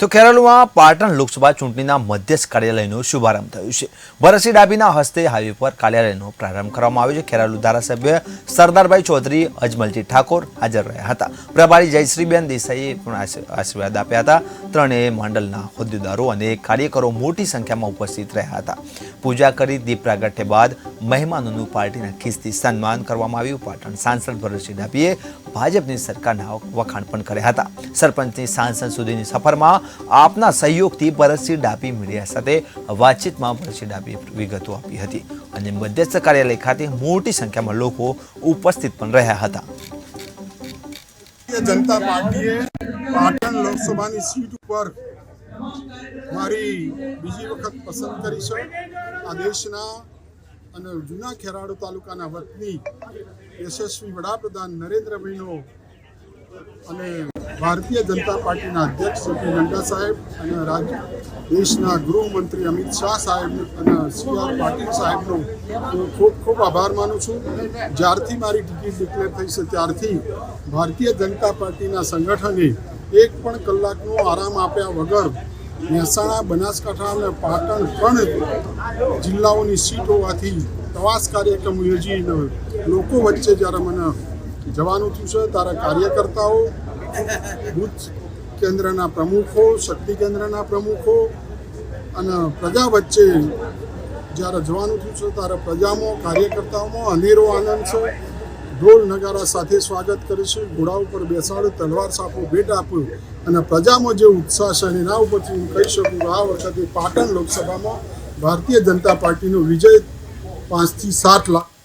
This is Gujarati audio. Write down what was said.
તો કેરળમાં પાટણ લોકસભા ચૂંટણીના મધ્યસ્થ કાર્યાલયનો શુભારંભ થયો છે. ભરતસિંહ ડાબીના હસ્તે હાઈવે પર કાર્યાલયનો પ્રારંભ કરવામાં આવ્યો છે. ખેરાલુ ધારાસભ્ય સરદારભાઈ ચૌધરી, અજમલજી ઠાકોર હાજર રહ્યા હતા. પ્રભારી જયશ્રીબેન દેસાઈએ પણ આશીર્વાદ આપ્યા હતા. ત્રણેય મંડળના હોદ્દેદારો અને કાર્યકરો મોટી સંખ્યામાં ઉપસ્થિત રહ્યા હતા. પૂજા કરી દીપ પ્રાગટ્ય બાદ મહેમાનોનું પાર્ટીના ખિસ્તી સન્માન કરવામાં આવ્યું. પાટણ સાંસદ ભરતસિંહ ડાભીએ ભાજપની સરકારના વખાણ પણ કર્યા હતા. સરપંચની સાંસદ સુધીની સફરમાં આપના સહયોગથી ભરતસિંહ ડાભી મીડિયા સાથે વાતચીતમાં ભરતસિંહ ડાભીએ વિગતો આપી હતી અને મધ્યસ્થ કાર્યાલય ખાતે મોટી સંખ્યામાં લોકો ઉપસ્થિત પણ રહ્યા હતા. જનતા પાર્ટીએ પાટણ લોકસભાની સીટ ઉપર મારી બીજી વખત પસંદ કરી છે. આ દેશના અને જૂના ખેરાડુ તાલુકાના વતની યશસ્વી વડાપ્રધાન નરેન્દ્રભાઈનો અને ભારતીય જનતા પાર્ટીના અધ્યક્ષ જેપી નડ્ડા સાહેબ અને રાજ્ય દેશના ગૃહમંત્રી અમિત શાહ સાહેબ અને સી આર પાટીલ સાહેબનો હું ખૂબ ખૂબ આભાર માનું છું. જ્યારથી મારી ટિકિટ ડિક્લેર થઈ છે ત્યારથી ભારતીય જનતા પાર્ટીના સંગઠને એક પણ કલાકનો આરામ આપ્યા વગર મહેસાણા, બનાસકાંઠા અને પાટણ ત્રણ જિલ્લાઓની સીટ હોવાથી પ્રવાસ કાર્યક્રમ યોજીને લોકો વચ્ચે જ્યારે મને જવાનું થયું છે, ત્યારે કાર્યકર્તાઓ, બુથ કેન્દ્રના પ્રમુખો, શક્તિ કેન્દ્રના પ્રમુખો અને પ્રજા વચ્ચે જ્યારે જવાનું થયું છે, ત્યારે પ્રજામાં, કાર્યકર્તાઓમાં અનેરો આનંદ છે. ઢોલ નગારા સાથે સ્વાગત કરીશું ઘોડા ઉપર બેસાડે, તલવાર સાપો ભેટ આપ્યો અને પ્રજામાં જે ઉત્સાહ છે એના ઉપરથી હું કહી શકું કે આ વખતે પાટણ લોકસભામાં ભારતીય જનતા પાર્ટીનો વિજય પાંચથી સાત લાખ